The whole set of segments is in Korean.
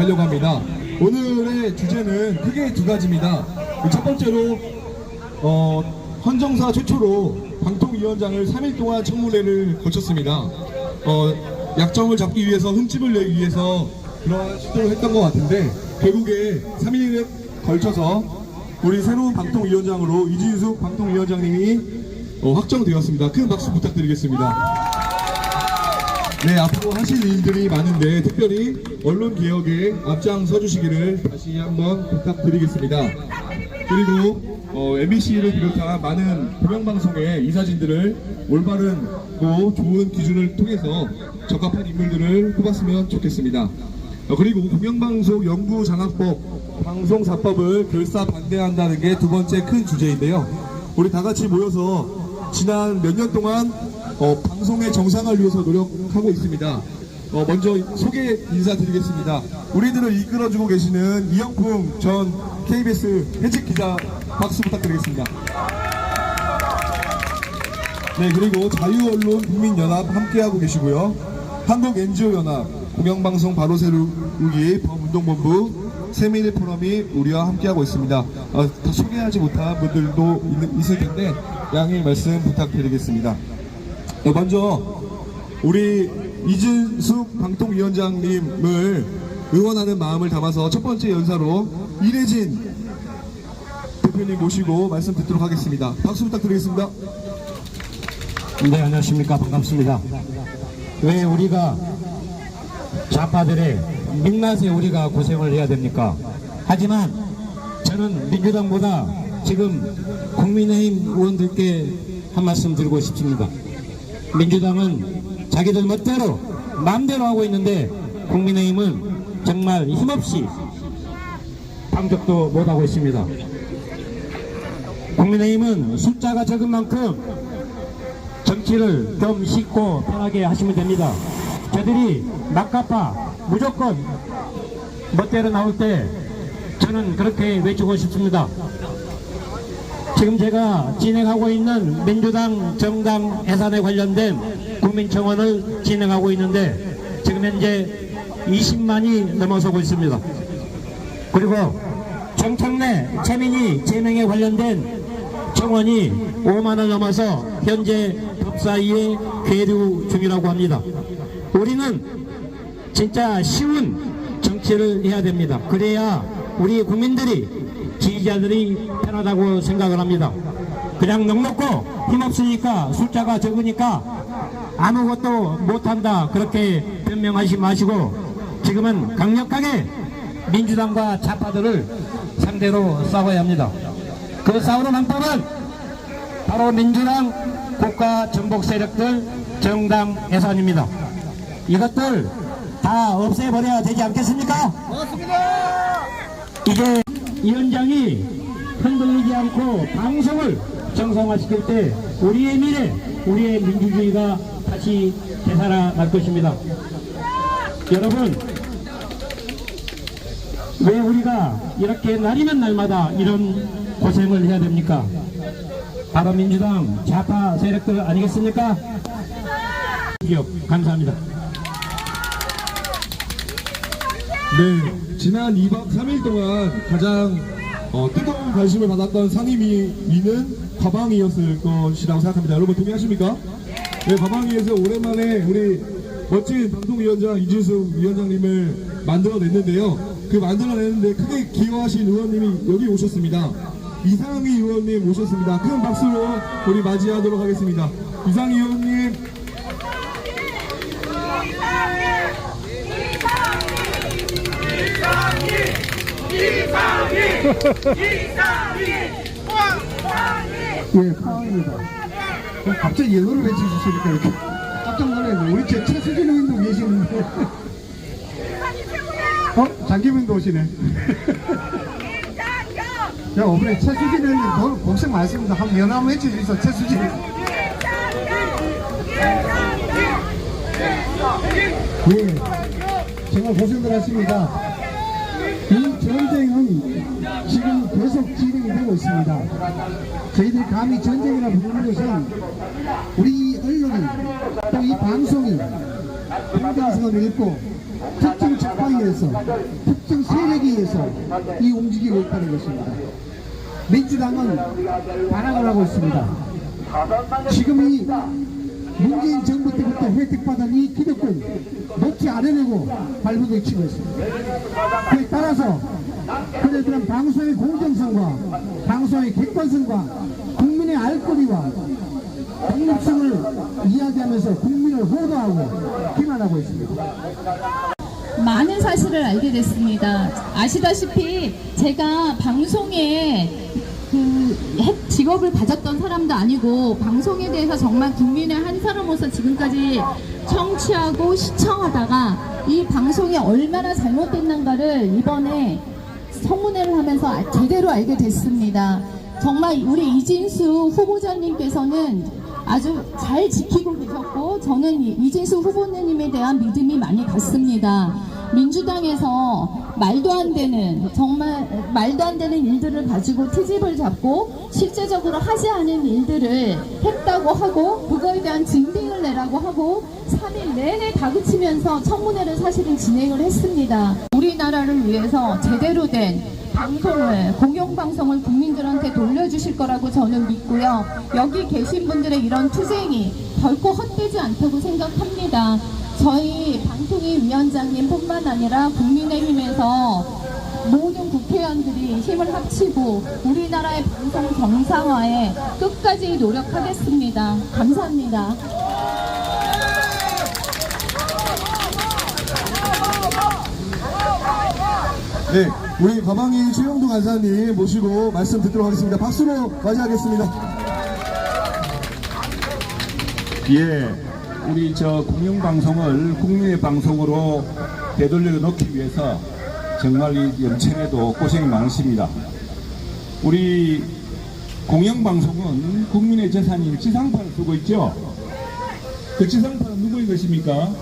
하려고 합니다. 오늘의 주제는 크게 두 가지입니다. 첫 번째로 어, 헌정사 최초로 방통위원장을 3일 동안 청문회를 거쳤습니다. 어, 약점을 잡기 위해서 흠집을 내기 위해서 그런 시도를 했던 것 같은데 결국에 3일에 걸쳐서 우리 새로운 방통위원장으로 이진숙 방통위원장님이 어, 확정되었습니다. 큰 박수 부탁드리겠습니다. 네, 앞으로 하실 일들이 많은데 특별히 언론 개혁에 앞장서 주시기를 다시 한번 부탁드리겠습니다. 그리고 어, MBC를 비롯한 많은 공영방송의 이사진들을 올바른고 좋은 기준을 통해서 적합한 인물들을 뽑았으면 좋겠습니다. 어, 그리고 공영방송 연구장악법 방송사법을 결사 반대한다는 게 두 번째 큰 주제인데요. 우리 다 같이 모여서 지난 몇 년 동안 어, 방송의 정상화를 위해서 노력하고 있습니다. 어, 먼저 소개 인사드리겠습니다. 우리들을 이끌어주고 계시는 이영풍 전 KBS 현직 기자 박수 부탁드리겠습니다. 네, 그리고 자유언론 국민연합 함께하고 계시고요. 한국NGO연합, 공영방송 바로 세우기 범운동본부, 세밀 포럼이 우리와 함께하고 있습니다. 어, 다 소개하지 못한 분들도 있, 있을 텐데 양해 말씀 부탁드리겠습니다. 네, 먼저 우리 이진숙 방통위원장님을 응원하는 마음을 담아서 첫 번째 연사로 이래진 대표님 모시고 말씀 듣도록 하겠습니다. 박수 부탁드리겠습니다. 네, 안녕하십니까. 반갑습니다. 왜 우리가 좌파들의 민낯에 우리가 고생을 해야 됩니까? 하지만 저는 민주당보다 지금 국민의힘 의원들께 한 말씀 드리고 싶습니다. 민주당은 자기들 멋대로 마음대로 하고 있는데 국민의힘은 정말 힘없이 방적도 못하고 있습니다. 국민의힘은 숫자가 적은 만큼 정치를 좀 쉽고 편하게 하시면 됩니다. 저들이 막가파 무조건 멋대로 나올 때 저는 그렇게 외치고 싶습니다. 지금 제가 진행하고 있는 민주당 정당 해산에 관련된 국민청원을 진행하고 있는데 지금 현재 20만이 넘어서고 있습니다. 그리고 정청래 최민희 제명에 관련된 청원이 5만을 넘어서 현재 법사위에 계류 중이라고 합니다. 우리는 진짜 쉬운 정치를 해야 됩니다. 그래야 우리 국민들이 지지자들이 편하다고 생각을 합니다. 그냥 넉넉고 힘없으니까 숫자가 적으니까 아무것도 못한다 그렇게 변명하지 마시고 지금은 강력하게 민주당과 좌파들을 상대로 싸워야 합니다. 그 싸우는 방법은 바로 민주당 국가 전복 세력들 정당 예산입니다. 이것들 다 없애버려야 되지 않겠습니까? 이게 위원장이 흔들리지 않고 방송을 정상화시킬 때 우리의 미래, 우리의 민주주의가 다시 되살아날 것입니다. 여러분, 왜 우리가 이렇게 날이면 날마다 이런 고생을 해야 됩니까? 바로 민주당 좌파 세력들 아니겠습니까? 기업 감사합니다. 네, 지난 2박 3일 동안 가장 어, 뜨거운 관심을 받았던 상임위는 과방위였을 것이라고 생각합니다. 여러분 동의하십니까? 네, 과방위에서 오랜만에 우리 멋진 방통위원장 이준숙 위원장님을 만들어냈는데요. 그 만들어냈는데 크게 기여하신 의원님이 여기 오셨습니다. 이상희 의원님 오셨습니다. 큰 박수로 우리 맞이하도록 하겠습니다. 이상희 의원님, 예, 파왕입니다. 갑자기 영어를 외쳐주시니까 이렇게 깜짝 놀랐네요. 우리 제 최수진 의원도 계시는데. 어? 장기문도 오시네. 자, 이번에 최수진 의원님 고- 고생 많습니다. 한번 한번 외쳐주세요. 최수진. 예, 정말 고생들 하십니다. 이 전쟁은 지금 계속 진행이 되고 있습니다. 저희들이 감히 전쟁이라 부르는 것은 우리 언론이 또 이 방송이 평등성을 잃고 특정 적방에서 특정 특정 세력에 의해서 이 움직이고 있다는 것입니다. 민주당은 반항을 하고 있습니다. 지금 이 문재인 정부 때부터 혜택받은 이 기득권 놓지 않으려고 발버둥 치고 있습니다. 그에 따라서 그들은 방송의 공정성과 방송의 객관성과 국민의 알 권리와 독립성을 이야기하면서 국민을 호도하고 비난하고 있습니다. 많은 사실을 알게 됐습니다. 아시다시피 제가 방송에 그 해- 직업을 가졌던 사람도 아니고 방송에 대해서 정말 국민의 한 사람으로서 지금까지 청취하고 시청하다가 이 방송이 얼마나 잘못됐는가를 이번에 청문회를 하면서 아- 제대로 알게 됐습니다. 정말 우리 이진수 후보자님께서는 아주 잘 지키고 계셨고 저는 이- 이진수 후보님에 대한 믿음이 많이 갔습니다. 민주당에서 말도 안 되는 정말 말도 안 되는 일들을 가지고 트집을 잡고 실제적으로 하지 않은 일들을 했다고 하고 그거에 대한 증빙을 내라고 하고 3일 내내 다그치면서 청문회를 사실은 진행을 했습니다. 우리나라를 위해서 제대로 된 방송을 공영방송을 국민들한테 돌려주실 거라고 저는 믿고요. 여기 계신 분들의 이런 투쟁이 결코 헛되지 않다고 생각합니다. 저희 방통위 위원장님뿐만 아니라 국민의힘에서 모든 국회의원들이 힘을 합치고 우리나라의 방송 정상화에 끝까지 노력하겠습니다. 감사합니다. 네, 우리 가방이 최영두 간사님 모시고 말씀 듣도록 하겠습니다. 박수로 맞이하겠습니다. 예, 우리 저 공영방송을 국민의 방송으로 되돌려 놓기 위해서 정말 이 연천에도 고생이 많으십니다. 우리 공영방송은 국민의 재산인 지상파를 쓰고 있죠. 그 지상파는 누구의 것입니까?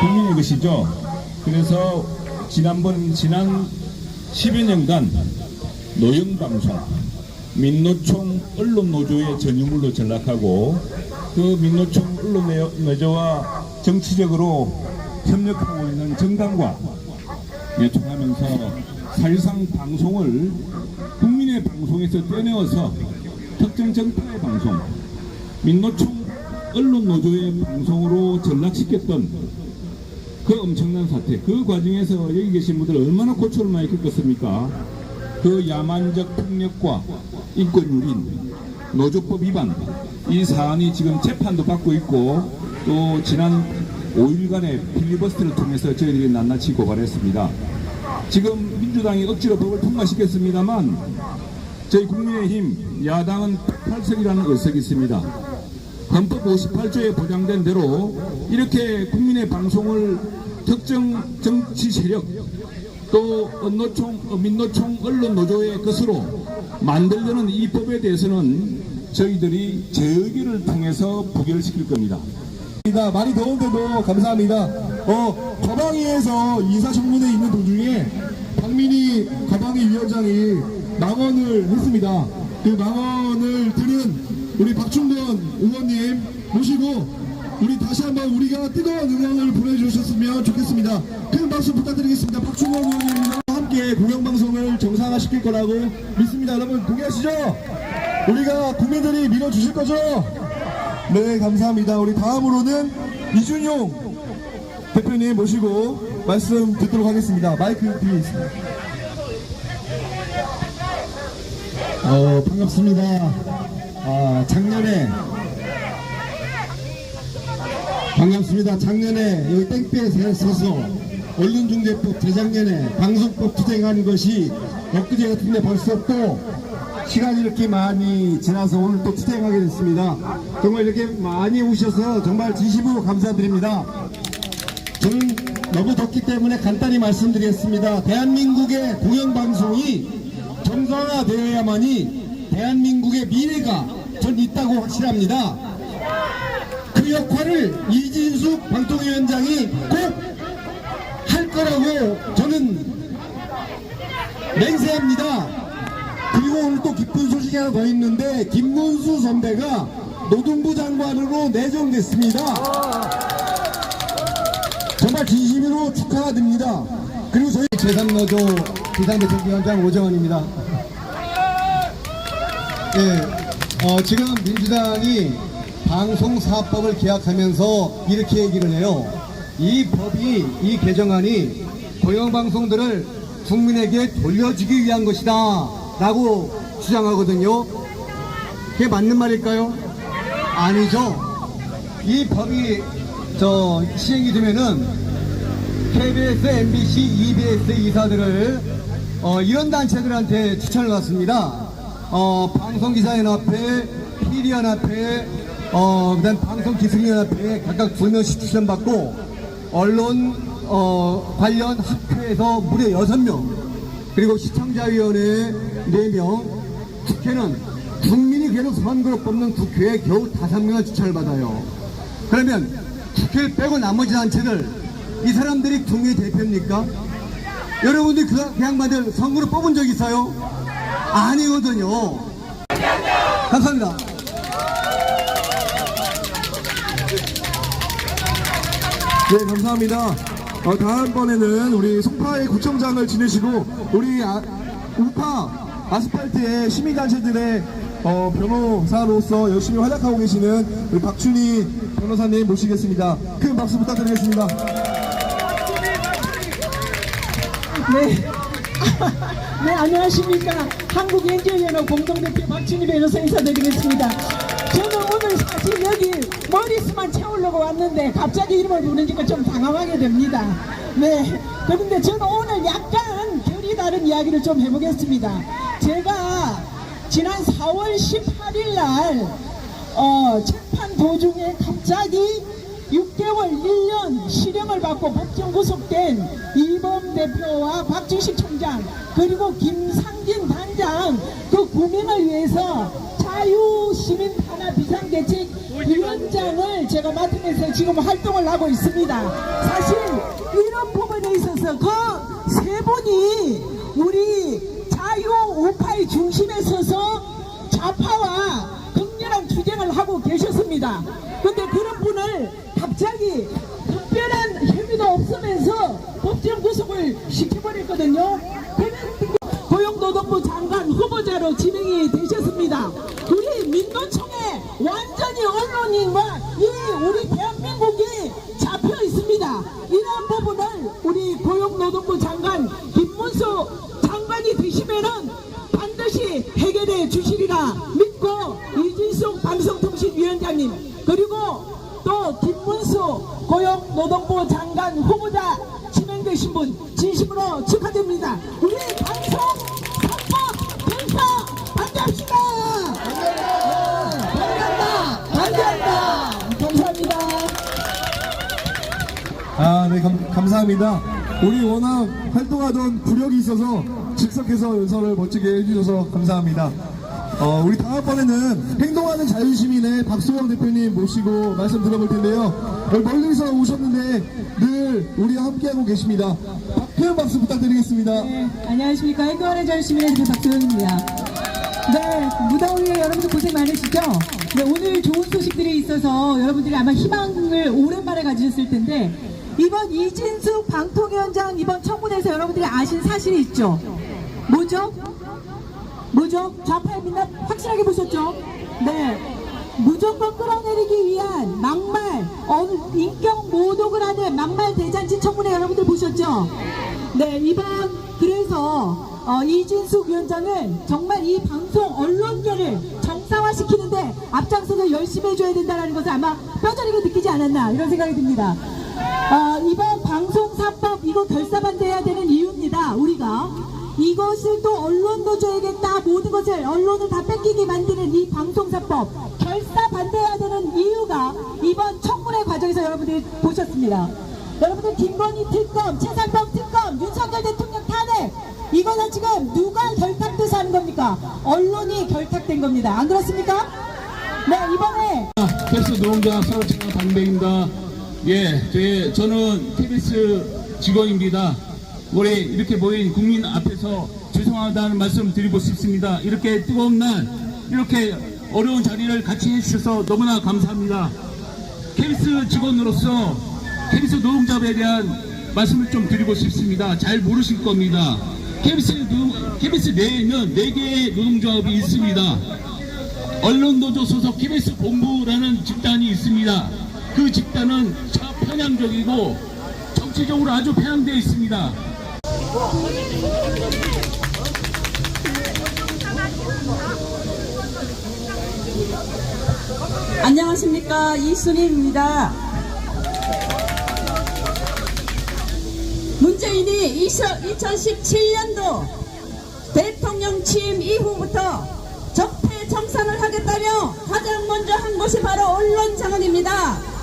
국민의 것이죠. 그래서 지난번 지난 10여 년간 노영방송, 민노총 언론노조의 전유물로 전락하고 그 민노총 언론노조와 정치적으로 협력하고 있는 정당과 예통하면서 사실상 방송을 국민의 방송에서 떼내어서 특정 정파의 방송, 민노총 언론노조의 방송으로 전락시켰던 그 엄청난 사태, 그 과정에서 여기 계신 분들 얼마나 고초를 많이 겪었습니까? 그 야만적 폭력과 인권 유린, 노조법 위반, 이 사안이 지금 재판도 받고 있고 또 지난 5일간의 필리버스터를 통해서 저희들이 낱낱이 고발했습니다. 지금 민주당이 억지로 법을 통과시켰습니다만 저희 국민의힘 야당은 8석이라는 의석이 있습니다. 헌법 58조에 보장된 대로 이렇게 국민의 방송을 특정 정치 세력 또 민노총 언론노조의 것으로 만들려는 이 법에 대해서는 저희들이 재의결을 통해서 부결시킬 겁니다. 많이 더운데도 감사합니다. 어, 가방위에서 인사청문회 있는 도중에 박민희 가방위 위원장이 망언을 했습니다. 그 망언을 들은 우리 박충건 의원님 모시고 우리 다시 한번 우리가 뜨거운 응원을 보내주셨으면 좋겠습니다. 큰 박수 부탁드리겠습니다. 박충건 의원님과 함께 공영방송 을 정상화시킬 거라고 믿습니다. 여러분 동의하시죠? 우리가 국민들이 밀어주실 거죠? 네, 감사합니다. 우리 다음으로는 이준용 대표님 모시고 말씀 듣도록 하겠습니다. 마이크 뒤에 있습니다. 어, 반갑습니다. 아, 작년에 반갑습니다. 작년에 여기 땡볕에 서서 언론중재법 재작년에 방송법 투쟁한 것이 엊그제 같은데 벌써 또 시간이 이렇게 많이 지나서 오늘 또 투쟁하게 됐습니다. 정말 이렇게 많이 오셔서 정말 진심으로 감사드립니다. 저는 너무 덥기 때문에 간단히 말씀드리겠습니다. 대한민국의 공영방송이 정상화되어야만이 대한민국의 미래가 전 있다고 확실합니다. 그 역할을 이진숙 방통위원장이 꼭할 거라고 저는 맹세합니다. 그리고 오늘 또 기쁜 소식이 하나 더 있는데 김문수 선배가 노동부 장관으로 내정됐습니다. 정말 진심으로 축하드립니다. 그리고 저희 제3노조 비상대책위원장 오정원입니다. 예, 어, 지금 민주당이 방송사업법을 개혁하면서 이렇게 얘기를 해요. 이 법이, 이 개정안이 공영방송들을 국민에게 돌려주기 위한 것이다. 라고 주장하거든요. 그게 맞는 말일까요? 아니죠. 이 법이 저 시행이 되면은 KBS, MBC, EBS 이사들을 어, 이런 단체들한테 추천을 받습니다. 어, 방송기사연합회, PD연합회, 어, 그다음 방송기술연합회 각각 두 명씩 추천받고 언론 어, 관련 학회에서 무려 여섯 명 그리고 시청자위원회 네명 국회는 국민이 계속 선거로 뽑는 국회에 겨우 다섯 명을 추천을 받아요. 그러면 국회를 빼고 나머지 단체들 이 사람들이 국민의 대표입니까? 여러분들 그, 그 양반들 선거로 뽑은 적 있어요? 아니거든요. 감사합니다. 네, 감사합니다. 어, 다음번에는 우리 송파의 구청장을 지내시고 우리 아, 우파 아스팔트의 시민단체들의 어, 변호사로서 열심히 활약하고 계시는 우리 박춘희 변호사님 모시겠습니다. 큰 박수 부탁드리겠습니다. 네. 네, 안녕하십니까. 한국엔지오연합 공동대표 박진희 변호사 인사드리겠습니다. 사실 여기 머리수만 채우려고 왔는데 갑자기 이름을 부르니까 좀 당황하게 됩니다. 네. 그런데 저는 오늘 약간 결이 다른 이야기를 좀 해보겠습니다. 제가 지난 4월 18일 날, 어, 재판 도중에 갑자기 6개월 1년 실형을 받고 법정 구속된 이범 대표와 박주식 총장 그리고 김상진 단장 그 구명을 위해서 자유시민 탄압 비상대책 위원장을 제가 맡으면서 지금 활동을 하고 있습니다. 사실 이런 부분에 있어서 그 세 분이 우리 자유 우파의 중심에 서서 좌파와 극렬한 투쟁을 하고 계셨습니다. 근데 그런 분을 갑자기 특별한 혐의도 없으면서 법정 구속을 시켜버렸거든요. 고용노동부 장관 후보자로 지명이 되셨습니다. 민노총에 완전히 언론인과 이 우리 대한민국이 잡혀 있습니다. 이러한 부분을 우리 고용노동부 장관 김문수 장관이 되시면은 반드시 해결해 주시리라 믿고 이진숙 방송통신위원장님 그리고 또 김문수 고용노동부 장관 후보자 지명되신 분 진심으로 축하드립니다. 우리 방송 선법 변사 반대합시다. 반대한다. 반대한다. 감사합니다. 아, 네, 감, 감사합니다. 우리 워낙 활동하던 부력이 있어서 즉석해서 연설을 멋지게 해주셔서 감사합니다. 어, 우리 다음번에는 행동하는 자유시민의 박소영 대표님 모시고 말씀 들어볼 텐데요. 멀리서 오셨는데 늘 우리와 함께하고 계십니다. 박- 큰 박수 부탁드리겠습니다. 네, 안녕하십니까. 행동하는 자유시민의 대표 박소영입니다. 네, 무더위에 여러분들 고생 많으시죠? 네, 오늘 좋은 소식들이 있어서 여러분들이 아마 희망을 오랜만에 가지셨을 텐데, 이번 이진숙 방통위원장 이번 청문회에서 여러분들이 아신 사실이 있죠? 뭐죠? 뭐죠? 좌파의 민낯 확실하게 보셨죠? 네. 무조건 끌어내리기 위한 막말, 어, 인격 모독을 하는 막말 대잔치 청문회 여러분들 보셨죠? 네, 이번 그래서 어, 이진숙 위원장은 정말 이 방송 언론계를 정상화시키는데 앞장서서 열심히 해줘야 된다는 것을 아마 뼈저리게 느끼지 않았나 이런 생각이 듭니다. 어, 이번 방송사법 이거 결사반대해야 되는 이유입니다. 우리가 이것을 또 언론도 줘야겠다 모든 것을 언론을 다 뺏기게 만드는 이 방송사법 결사 반대해야 되는 이유가 이번 청문회 과정에서 여러분들이 보셨습니다. 여러분들 김건희 특검, 최상병 특검, 윤석열 대통령 탄핵 이거는 지금 누가 결탁돼서 하는 겁니까? 언론이 결탁된 겁니다. 안 그렇습니까? 네 이번에 캐스 노동자 사업체장 방배입니다. 예, 제, 저는 KBS 직원입니다. 올해 이렇게 모인 국민 앞에서 죄송하다는 말씀 드리고 싶습니다. 이렇게 뜨거운 날, 이렇게 어려운 자리를 같이 해주셔서 너무나 감사합니다. KBS 직원으로서 KBS 노동자에 대한 말씀을 좀 드리고 싶습니다. 잘 모르실 겁니다. KBS, KBS 내에는 4개의 노동조합이 있습니다. 언론노조 소속 KBS 본부라는 집단이 있습니다. 그 집단은 좌편향적이고 정치적으로 아주 편향되어 있습니다. 안녕하십니까 이순희입니다. 문재인이 2017년도 대통령 취임 이후부터 적폐 청산을 하겠다며 가장 먼저 한 것이 바로 언론 장악입니다.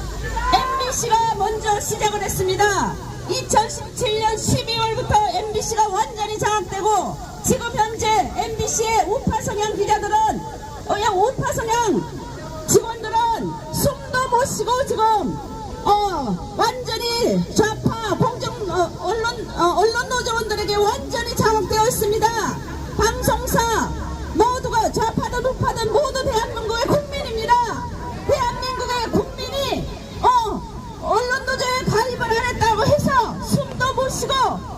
MBC가 먼저 시작을 했습니다. 2017년 12월부터 MBC가 완전히 장악되고 지금 현재 MBC의 우파 성향 기자들은 어, 야 우파 성향 직원들은 숨도 못 쉬고 지금 어 완전히 좌파 공정 어, 언론 어, 언론 노조원들에게 완전히 장악되어 있습니다. 방송사 모두가 좌파든 우파든 모두 대한민국의 국민입니다. 대한민국의 국민이 어 언론 노조에 가입을 안 했다고 해서 숨도 못 쉬고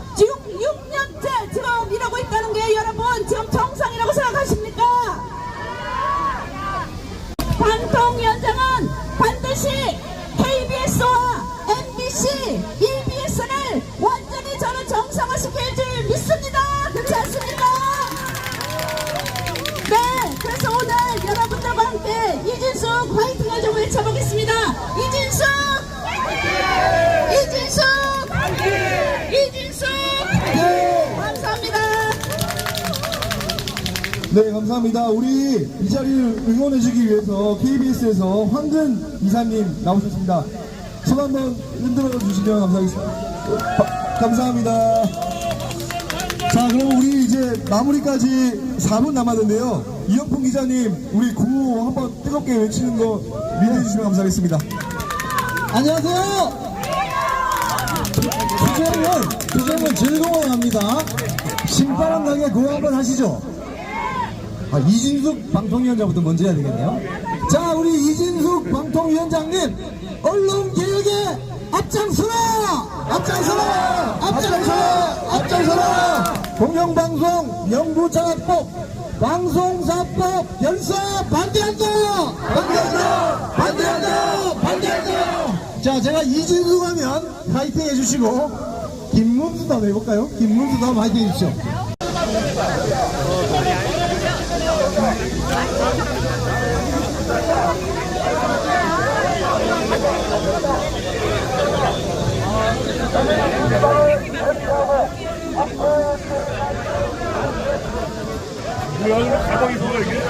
네, 감사합니다. 우리 이 자리를 응원해주기 위해서 KBS에서 황근 이사님 나오셨습니다. 손 한번 흔들어 주시면 감사하겠습니다. 바- 감사합니다. 자, 그럼 우리 이제 마무리까지 4분 남았는데요. 이영풍 기자님, 우리 구호 한번 뜨겁게 외치는 거 리드해 주시면 감사하겠습니다. 안녕하세요. 주정은 주정은 즐거워합니다. 신바람 나게 구호 한번 하시죠. 아, 이진숙 방통위원장부터 먼저 해야 되겠네요. 자, 우리 이진숙 방통위원장님, 언론 개혁에 앞장서라! 앞장서라! 앞장서라! 앞장서라! 공영방송 영구장악법 방송사법 결사 반대한다! 반대한다! 반대한다! 반대한다! 자, 제가 이진숙 하면 파이팅 해주시고, 김문수도 한번 해볼까요? 김문수도 한번 파이팅 해주십시오. 뭐야, 가방이 뭐야, 이게?